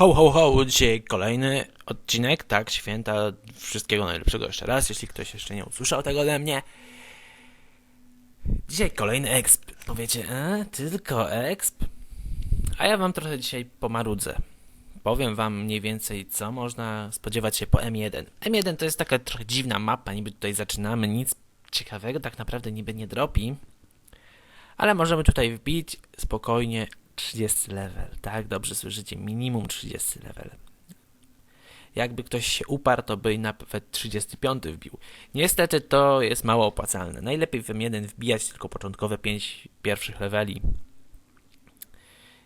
Ho, ho, ho, dzisiaj kolejny odcinek, tak, święta, wszystkiego najlepszego jeszcze raz, jeśli ktoś jeszcze nie usłyszał tego ode mnie. Dzisiaj kolejny exp. Powiecie, e, tylko exp? A ja wam trochę dzisiaj pomarudzę. Powiem wam mniej więcej, co można spodziewać się po M1. M1 to jest taka trochę dziwna mapa, niby tutaj zaczynamy, nic ciekawego tak naprawdę niby nie dropi. Ale możemy tutaj wbić spokojnie 30 level, tak? Dobrze słyszycie, minimum 30 level. Jakby ktoś się uparł, to by nawet 35 wbił. Niestety to jest mało opłacalne. Najlepiej w M1 wbijać tylko początkowe 5 pierwszych leveli.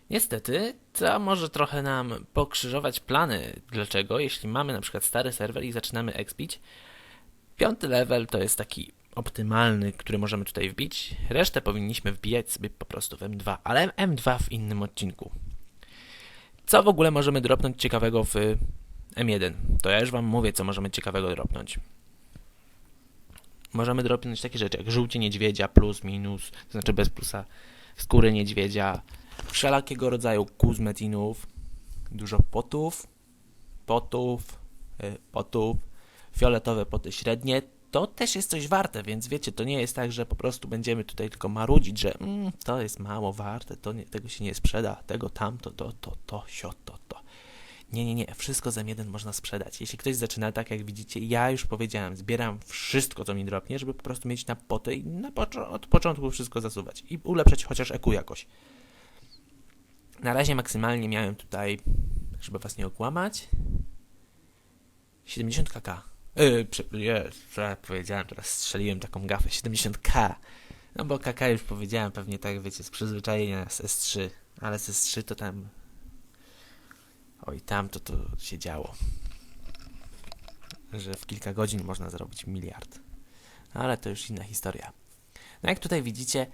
Niestety, to może trochę nam pokrzyżować plany. Dlaczego? Jeśli mamy na przykład stary serwer i zaczynamy expić, piąty level to jest taki optymalny, który możemy tutaj wbić. Resztę powinniśmy wbijać sobie po prostu w M2, ale M2 w innym odcinku. Co w ogóle możemy dropnąć ciekawego w M1? To ja już wam mówię, co możemy ciekawego dropnąć. Możemy dropnąć takie rzeczy jak żółcie niedźwiedzia, plus, minus, to znaczy bez plusa, skóry niedźwiedzia, wszelakiego rodzaju kuzmetinów, dużo potów, potów, y, potów, fioletowe poty średnie, to też jest coś warte, więc wiecie, to nie jest tak, że po prostu będziemy tutaj tylko marudzić, że mm, to jest mało warte, to nie, tego się nie sprzeda, tego tamto, to, to, to, sio, to, to. Nie, nie, nie, wszystko za jeden można sprzedać. Jeśli ktoś zaczyna tak, jak widzicie, ja już powiedziałem, zbieram wszystko, co mi dropnie, żeby po prostu mieć na poty i na od początku wszystko zasuwać i ulepszać chociaż EQ jakoś. Na razie maksymalnie miałem tutaj, żeby was nie okłamać, 70 kk. Yy, powiedziałem, teraz strzeliłem taką gafę, 70k. No bo KK już powiedziałem, pewnie tak wiecie, z przyzwyczajenia z S3, ale z S3 to tam... Oj, tam to to się działo. Że w kilka godzin można zrobić miliard. No, ale to już inna historia. No jak tutaj widzicie,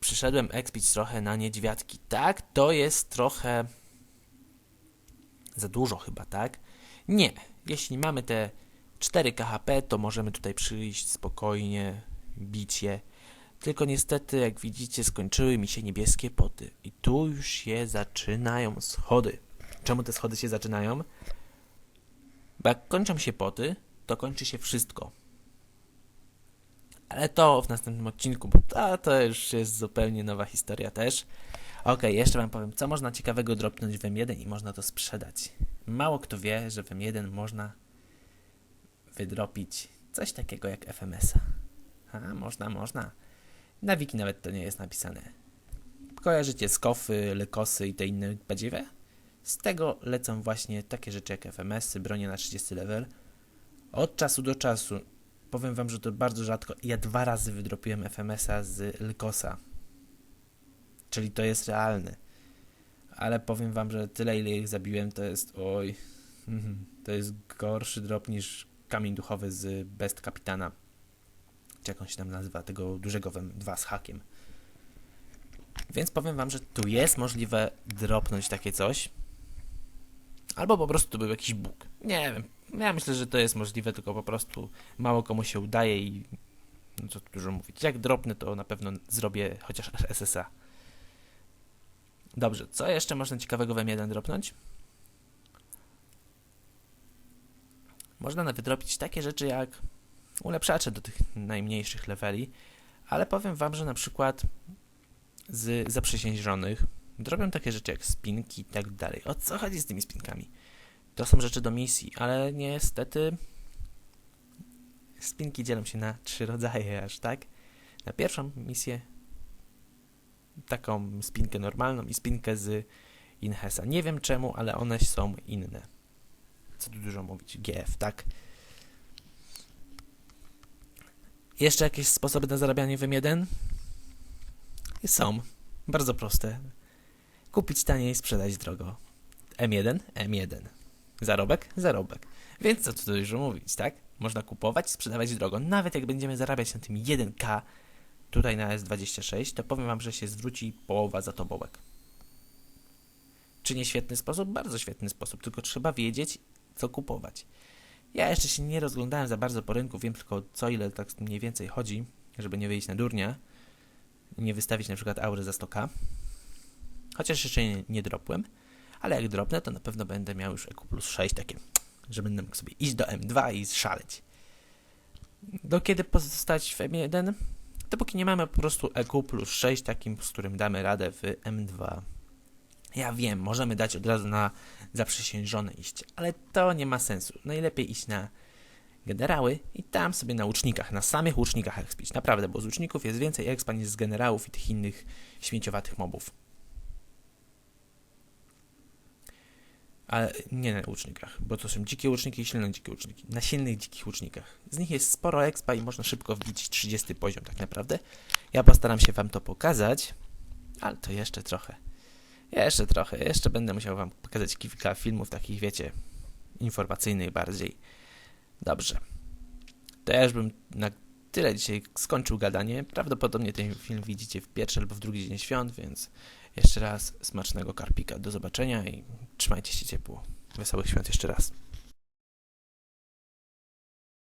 przyszedłem expić trochę na niedźwiadki. Tak, to jest trochę... Za dużo chyba, tak? Nie. Jeśli mamy te 4 KHP, to możemy tutaj przyjść spokojnie, bić je. Tylko niestety, jak widzicie, skończyły mi się niebieskie poty. I tu już się zaczynają schody. Czemu te schody się zaczynają? Bo jak kończą się poty, to kończy się wszystko. Ale to w następnym odcinku, bo to, to już jest zupełnie nowa historia też. Ok, jeszcze wam powiem, co można ciekawego dropnąć w M1 i można to sprzedać. Mało kto wie, że w M1 można wydropić coś takiego jak FMS-a. A, można, można. Na wiki nawet to nie jest napisane. Kojarzycie skofy, lekosy i te inne badziewe? Z tego lecą właśnie takie rzeczy jak FMS-y, bronie na 30 level. Od czasu do czasu, powiem wam, że to bardzo rzadko, ja dwa razy wydropiłem FMS-a z Lykosa. Czyli to jest realne. Ale powiem wam, że tyle ile ich zabiłem to jest, oj, to jest gorszy drop niż kamień duchowy z Best Kapitana. Czy jak on się tam nazywa, tego dużego wem 2 z hakiem. Więc powiem wam, że tu jest możliwe dropnąć takie coś. Albo po prostu to był jakiś bóg. Nie wiem. Ja myślę, że to jest możliwe, tylko po prostu mało komu się udaje i no co tu dużo mówić. Jak dropnę, to na pewno zrobię chociaż SSA. Dobrze, co jeszcze można ciekawego w M1 dropnąć? Można nawet wydropić takie rzeczy jak ulepszacze do tych najmniejszych leveli, ale powiem wam, że na przykład z zaprzysiężonych drobią takie rzeczy jak spinki i tak dalej. O co chodzi z tymi spinkami? To są rzeczy do misji, ale niestety spinki dzielą się na trzy rodzaje aż, tak? Na pierwszą misję taką spinkę normalną i spinkę z Inhesa. Nie wiem czemu, ale one są inne co tu dużo mówić, GF, tak? Jeszcze jakieś sposoby na zarabianie w M1? Są. Bardzo proste. Kupić taniej, sprzedać drogo. M1, M1. Zarobek, zarobek. Więc co tu dużo mówić, tak? Można kupować, sprzedawać drogo. Nawet jak będziemy zarabiać na tym 1K, tutaj na S26, to powiem wam, że się zwróci połowa za tobołek. Czy nie świetny sposób? Bardzo świetny sposób, tylko trzeba wiedzieć, co kupować. Ja jeszcze się nie rozglądałem za bardzo po rynku, wiem tylko co ile tak mniej więcej chodzi, żeby nie wyjść na durnia, nie wystawić na przykład aury za 100k. Chociaż jeszcze nie, nie dropłem. ale jak dropnę, to na pewno będę miał już EQ plus 6 takie, że będę mógł sobie iść do M2 i szaleć. Do kiedy pozostać w M1? Dopóki nie mamy po prostu EQ plus 6 takim, z którym damy radę w M2. Ja wiem, możemy dać od razu na zaprzysiężone iść, ale to nie ma sensu. Najlepiej iść na generały i tam sobie na łucznikach, na samych łucznikach expić. Naprawdę, bo z łuczników jest więcej expa niż z generałów i tych innych śmieciowatych mobów. Ale nie na łucznikach, bo to są dzikie łuczniki i silne dzikie łuczniki. Na silnych dzikich łucznikach. Z nich jest sporo expa i można szybko wbić 30 poziom tak naprawdę. Ja postaram się wam to pokazać, ale to jeszcze trochę. Jeszcze trochę. Jeszcze będę musiał wam pokazać kilka filmów takich, wiecie, informacyjnych bardziej. Dobrze. To ja już bym na tyle dzisiaj skończył gadanie. Prawdopodobnie ten film widzicie w pierwszy albo w drugi dzień świąt, więc jeszcze raz smacznego karpika. Do zobaczenia i trzymajcie się ciepło. Wesołych świąt jeszcze raz.